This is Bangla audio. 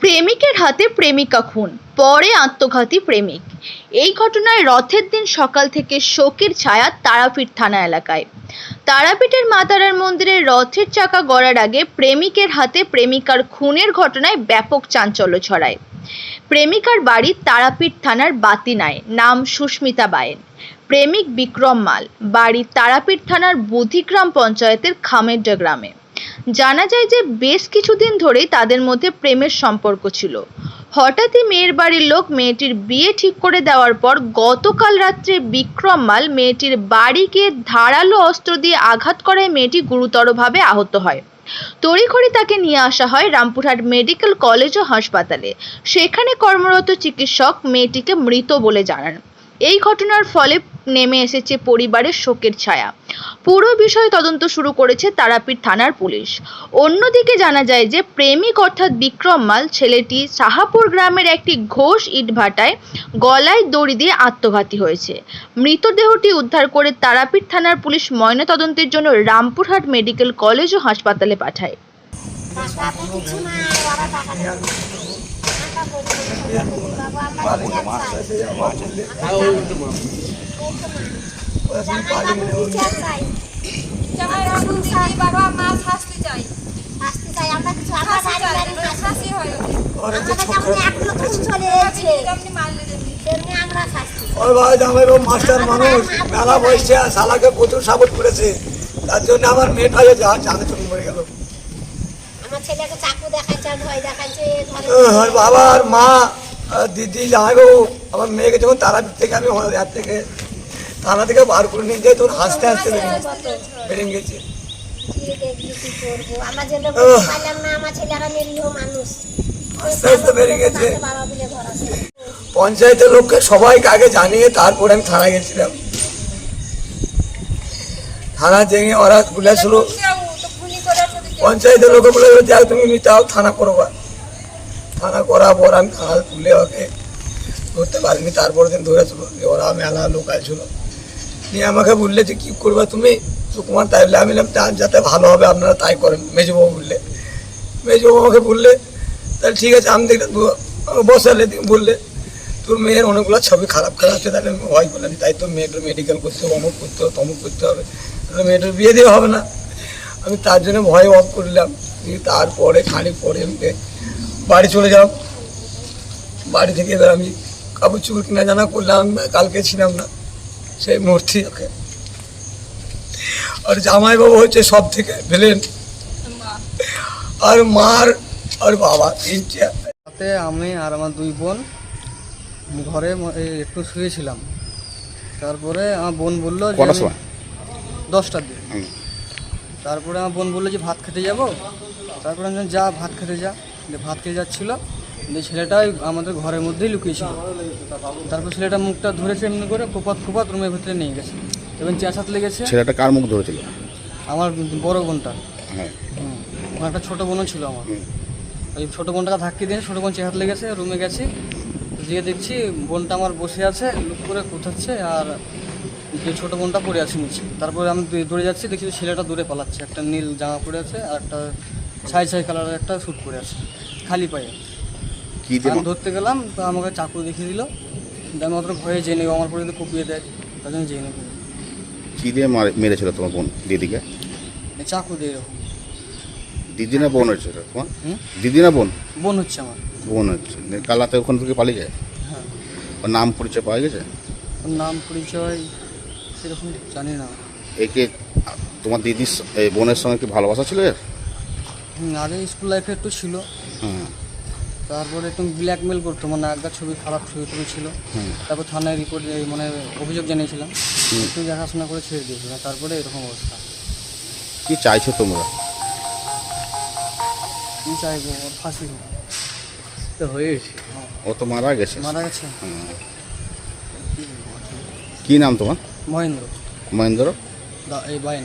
প্রেমিকের হাতে প্রেমিকা খুন, পরে আত্মঘাতী প্রেমিক। এই ঘটনায় রথের দিন সকাল থেকে শোকের ছায়া তারাপীঠ থানা এলাকায়। তারাপীঠের মাতারার মন্দিরে রথের চাকা গড়ার আগে প্রেমিকের হাতে প্রেমিকার খুনের ঘটনায় ব্যাপক চাঞ্চল্য ছড়ায়। প্রেমিকার বাড়ি তারাপীঠ থানার বাতিনায়, নাম সুস্মিতা বায়েন। প্রেমিক বিক্রম মাল, বাড়ি তারাপীঠ থানার বুধিগ্রাম পঞ্চায়েতের খামেরডা গ্রামে। জানা যায় যে বেশ কিছুদিন ধরেই তাদের মধ্যে প্রেমের সম্পর্ক ছিল। হঠাৎই মেয়ের বাড়ির লোক মেয়েটির বিয়ে ঠিক করে দেওয়ার পর গতকাল রাত্রে বিক্রম মাল মেয়েটির বাড়ি গিয়ে ধারালো অস্ত্র দিয়ে আঘাত করায় মেয়েটি গুরুতরভাবে আহত হয়। তড়িঘড়ি তাকে নিয়ে আসা হয় রামপুরহাট মেডিকেল কলেজ ও হাসপাতালে। সেখানে কর্মরত চিকিৎসক মেয়েটিকে মৃত বলে জানান। এই ঘটনার ফলে নেমে এসেছে পরিবারের শোকের ছায়া। পুরো বিষয় তদন্ত শুরু করেছে তারাপীঠ থানার পুলিশ। অন্যদিকে জানা যায় যে, প্রেমিক অর্থাৎ বিক্রম মাল ছেলেটি সাহাপুর গ্রামের একটি ঘোষ ইটভাটায় গলায় দড়ি দিয়ে আত্মঘাতী হয়েছে। মৃতদেহটি উদ্ধার করে তারাপীঠ থানার পুলিশ ময়নাতদন্তের জন্য রামপুরহাট মেডিকেল কলেজ ও হাসপাতালে পাঠায়। মাস্টার মানুষ, মেলা বয়সে শালাকে প্রচুর সাপোর্ট করেছে। তার জন্য আমার মেয়েটা যে চাঁদে চলে আমার ছেলেকে চাকু দেখাচ্ছে ভয় দেখাচ্ছে ঘরে আর মা দিদি বাবু আমার মেয়েকে যখন তারা থেকে আমি হাত থেকে থানা থেকে বার করে নিয়ে যাই তখন হাসতে হাসতে বেরিয়ে গেছে। পঞ্চায়েতের লোককে সবাইকে আগে জানিয়ে তারপরে আমি থানায় গেছিলাম। থানা জেগে ওরা যদি পঞ্চায়েতের লোকে বলে যাক তুমি মিটাও থানা করবা থানা করার পর আমি থানা তুলে ওকে ধরতে পারিনি। তারপর দিন ধরেছিল ওরা মেলা লোক ছিল নিয়ে আমাকে বললে যে, কী করবা তুমি? সুকুমার, তাই বলে আমি বললাম "তা- যাতে ভালো হবে, আপনারা তাই করেন। মেজবাবু বললে। মেজবাবু আমাকে বললে, তাহলে ঠিক আছে, আমি দেখলাম বসালে বললে, তোর মেয়ের অনেকগুলো ছবি খারাপ খারাপ আছে তাহলে ভয় করলাম, তাই তো মেয়েটার মেডিকেল করতে হবে, অমুক করতে হবে, তমুক করতে হবে। তাহলে মেয়েটার বিয়ে দেওয়া হবে না। আমি তার জন্য ভয় অফ করলাম। দিয়ে তারপরে খানিক পরে আমি বাড়ি চলে যাব বাড়ি থেকে এবার আমি কাপড় চোপড় কিনা জানা করলাম কালকে ছিলাম না সেই মূর্তি ওকে। আর জামাইবাবু হচ্ছে সব থেকে ভিলেন আর মার আর বাবা তিনটে রাতে আমি আর আমার দুই বোন ঘরে একটু শুয়েছিলাম। তারপরে আমার বোন বলল? দশটার দিকে। তারপরে আমার বোন বলল যে ভাত খেতে যাব। তারপরে আমি যা ভাত খেতে যা। ভাত খেতে যাচ্ছিল। দিয়ে ছেলেটা আমাদের ঘরের মধ্যেই লুকিয়েছিল। তারপর ছেলেটা মুখটা ধরেছে এমনি করে কোপাত কোপাত রুমের ভিতরে নিয়ে গেছে। এবং চেঁচাত লেগেছে। ছেলেটা কার মুখ ধরেছিল? আমার বড় বোনটা। হ্যাঁ। আমার একটা ছোটো বোনও ছিল আমার। ওই ছোটো বোনটাকে ধাক্কি দিয়ে ছোটো বোন চেহাত লেগেছে রুমে গেছি। গিয়ে দেখছি বোনটা আমার বসে আছে লুক করে কোথাচ্ছে আর যে ছোটো বোনটা পড়ে আছে নিচে। তারপরে আমি দৌড়ে যাচ্ছি দেখছি ছেলেটা দূরে পালাচ্ছে। একটা নীল জামা পরে আছে আর একটা ছাই ছাই কালারের একটা স্যুট পরে আছে খালি পায়ে। কি আমি ধরতে গেলাম তো আমাকে চাকু দেখিয়ে দিল। আমি অত ভয়ে জেনে নেব আমার পরে যদি কুপিয়ে দেয় তার জন্য জেনে নেব। কি দিয়ে মার- মেরেছিল তোমার বোন দিদিকে? চাকু দিয়ে এরকম। দিদি না বোন হচ্ছে তোমার? দিদি না বোন? বোন হচ্ছে আমার। বোন হচ্ছে। কালাতে ওখান থেকে পালিয়ে যায়? হ্যাঁ। ওর নাম পরিচয় পাওয়া গেছে? ওর নাম পরিচয় সেরকম জানি না। একে তোমার দিদির এই বোনের সঙ্গে কি ভালোবাসা ছিল এর? হুম, আগে স্কুল লাইফে একটু ছিল। হুম। তারপরে একটু ব্ল্যাকমেল করতো মানে একটা ছবি খারাপ ছবি টবি ছিল। তারপর থানায় রিপোর্ট মানে অভিযোগ জানিয়েছিলাম। একটু দেখাশোনা করে ছেড়ে দিয়েছিলাম তারপরে এরকম অবস্থা। কি চাইছো তোমরা? কি চাইব? ওর ফাঁসি হোক। তো হয়েছে। ও তো মারা গেছে। মারা গেছে। কি নাম তোমার? মহেন্দ্র। মহেন্দ্র? দা এই বাইন।